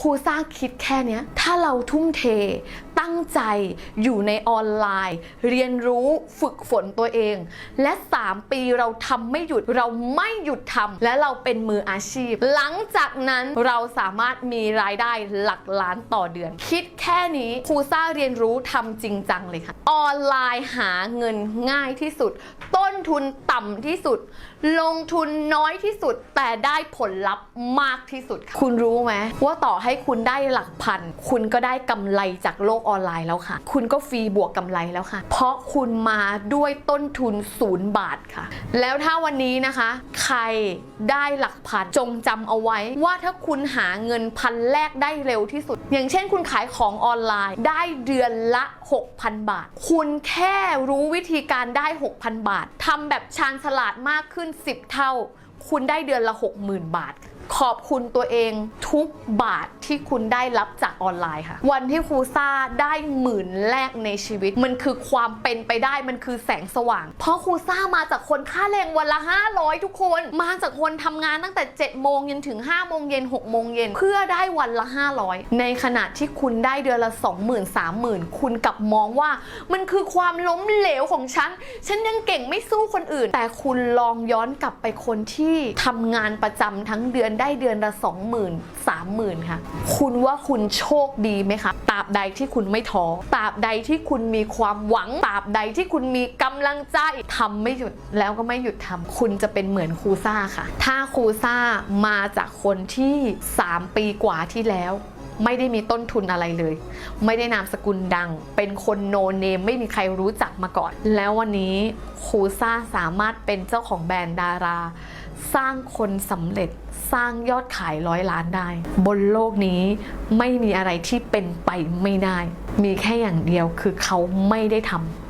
ครูสร้างคิดแค่นี้ถ้าเราทุ่มเท ตั้งใจอยู่ในออนไลน์ เรียนรู้ฝึกฝนตัวเอง และ 3 ปีเราทำไม่หยุดเราไม่หยุดทำและเราเป็นมืออาชีพ หลังจากนั้นเราสามารถมีรายได้หลักล้านต่อเดือน คิดแค่นี้ครูซ่าเรียนรู้ทำจริงจังเลยค่ะ ออนไลน์หาเงินง่ายที่สุด ต้นทุนต่ำที่สุด ลงทุนน้อยที่สุด แต่ได้ผลลัพธ์มากที่สุดค่ะคุณรู้ไหมว่าต่อให้คุณได้หลักพัน คุณก็ได้กำไรจากโลกออนไลน์แล้วค่ะ คุณก็ฟรีบวกกำไรแล้วค่ะ เพราะคุณมาด้วยต้นทุนศูนย์บาทค่ะ แล้วถ้าวันนี้นะคะ ใครได้หลักพันจงจำเอาไว้ ว่าถ้าคุณหาเงินพันแรกได้เร็วที่สุด อย่างเช่น คุณขายของออนไลน์ได้เดือนละ 6,000 บาท คุณแค่รู้วิธีการได้ 6,000 บาททำแบบชาญฉลาดมากขึ้น 10 เท่า คุณได้เดือนละ 60,000 บาท ขอบคุณตัวเองทุกบาท ที่คุณได้รับจากออนไลน์ค่ะ วันที่ครูซ่าได้หมื่นแรกในชีวิต มันคือความเป็นไปได้มันคือแสงสว่าง เพราะครูซ่ามาจากคนค่าแรงวันละ 500 ทุกคน มาจากคนทำงานตั้งแต่7โมงเย็นถึง5โมงเย็น6โมงเย็นเพื่อได้วันละ 500 ในขณะที่คุณได้เดือนละ 20,000 30,000 คุณกลับมองว่า มันคือความล้มเหลวของฉัน ฉันยังเก่งไม่สู้คนอื่น แต่คุณลองย้อนกลับไปคนที่ทำงานประจำทั้งเดือนได้เดือนละ 20,000 30,000 ค่ะคุณว่าคุณโชคดีไหมคะตราบใดที่คุณไม่ท้อตราบใดที่คุณมีความหวังตราบใดที่คุณมีกำลังใจทำไม่หยุดแล้วก็ไม่หยุดทำคุณจะเป็นเหมือนครูซ่าค่ะ ถ้าครูซ่ามาจากคนที่ 3 ปีกว่าที่แล้ว ไม่ได้มีต้นทุนอะไรเลย ไม่ได้นามสกุลดัง เป็นคนโนเนมไม่มีใครรู้จักมาก่อน แล้ววันนี้ครูซ่าสามารถเป็นเจ้าของแบรนด์ดารา สร้างคนสำเร็จสร้างยอดขายร้อยล้านได้ บนโลกนี้ไม่มีอะไรที่เป็นไปไม่ได้ มีแค่อย่างเดียวคือเขาไม่ได้ทำ